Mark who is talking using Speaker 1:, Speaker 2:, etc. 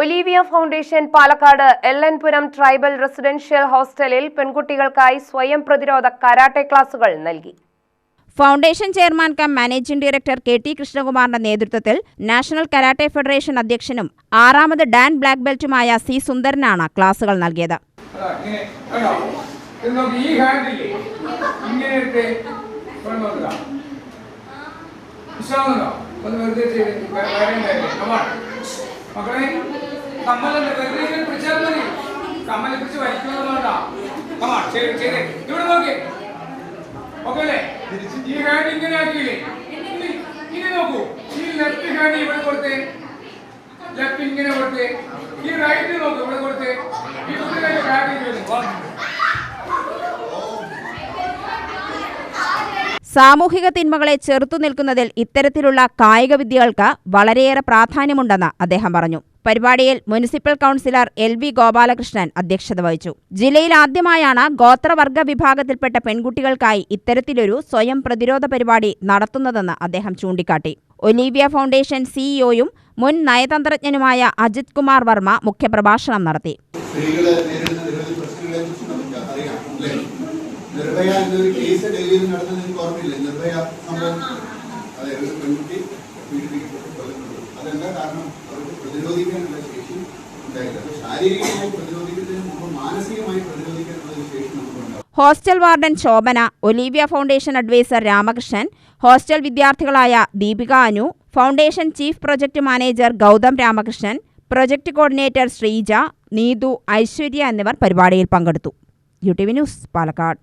Speaker 1: Olivia foundation Palakkad Ellanpuram tribal residential ഹോസ്റ്റലിൽ പെൺകുട്ടികൾക്കായി സ്വയം പ്രതിരോധ കരാട്ടെ ക്ലാസുകൾ നൽകി.
Speaker 2: Foundation chairman cum managing director K T കൃഷ്ണകുമാറിന്റെ നേതൃത്വത്തിൽ നാഷണൽ കരാട്ടെ ഫെഡറേഷൻ അധ്യക്ഷനും ആറാമത് ഡാൻ ബ്ലാക്ക് ബെൽറ്റുമായ സി സുന്ദരനാണ് ക്ലാസുകൾ നൽകിയത്.
Speaker 3: മക്കളെ കമ്മലല്ലേ? വെറുതെ ഇങ്ങനെ പിടിച്ചാൽ മതി. കമ്മലെ പിടിച്ച് കമാൺ ശരി ശരി. ഇവിടെ നോക്കി. ഓക്കെ ഇങ്ങനെ ആക്കിയില്ലേ? ഇനി നോക്കൂ. ഈ ലെഫ്റ്റ് ഹാൻഡ് ഇവിടെ കൊടുത്തേ. ലെഫ്റ്റ് ഇങ്ങനെ കൊടുത്തേ. ഈ റൈറ്റ് നോക്കൂ. ഇവിടെ കൊടുത്തേ ഈ കുട്ടികളുടെ ഹാൻഡ് ഇങ്ങനെ വാ.
Speaker 2: സാമൂഹിക തിന്മകളെ ചെറുത്തു നിൽക്കുന്നതിൽ ഇത്തരത്തിലുള്ള കായിക വിദ്യകൾക്ക് വളരെയേറെ പ്രാധാന്യമുണ്ടെന്ന് അദ്ദേഹം പറഞ്ഞു. പരിപാടിയിൽ municipal councillor L V Gopalakrishnan അധ്യക്ഷത വഹിച്ചു. ജില്ലയിൽ ആദ്യമായാണ് ഗോത്രവർഗ വിഭാഗത്തിൽപ്പെട്ട പെൺകുട്ടികൾക്കായി ഇത്തരത്തിലൊരു സ്വയം പ്രതിരോധ പരിപാടി നടത്തുന്നതെന്ന് അദ്ദേഹം ചൂണ്ടിക്കാട്ടി. ഒലീവിയ ഫൗണ്ടേഷൻ സിഇഒയും മുൻ നയതന്ത്രജ്ഞനുമായ അജിത് കുമാർ വർമ്മ മുഖ്യപ്രഭാഷണം നടത്തി.
Speaker 4: നിർഭയ എന്നൊരു കേസ് ഡൽഹിയിൽ നടന്നത് നിങ്ങൾക്ക് ഓർമ്മയില്ലേ. നിർഭയ സംഭവം. അതെ ഒരു പെൺകുട്ടി പീഡിപ്പിക്കപ്പെട്ട് കൊല്ലപ്പെട്ടു അതെന്താ കാരണം? അവർക്ക് പ്രതിരോധിക്കാനുള്ള ശേഷി ഉണ്ടായില്ല. അപ്പൊ ശാരീരികമായി പ്രതിരോധിക്കുന്നതിന് മുമ്പ് മാനസികമായി പ്രതിരോധിക്കാനുള്ള ഒരു ശേഷി നമുക്കുണ്ടാവും.
Speaker 2: Hostel warden Shobhana Olivia foundation adviser Ramakrishnan hostel വിദ്യാർത്ഥികളായ Deepika Anu foundation chief project manager Gautham Ramakrishnan project coordinator Sreeja Neethu Aishwarya എന്നിവർ പരിപാടിയിൽ പങ്കെടുത്തു. U T V news Palakkad.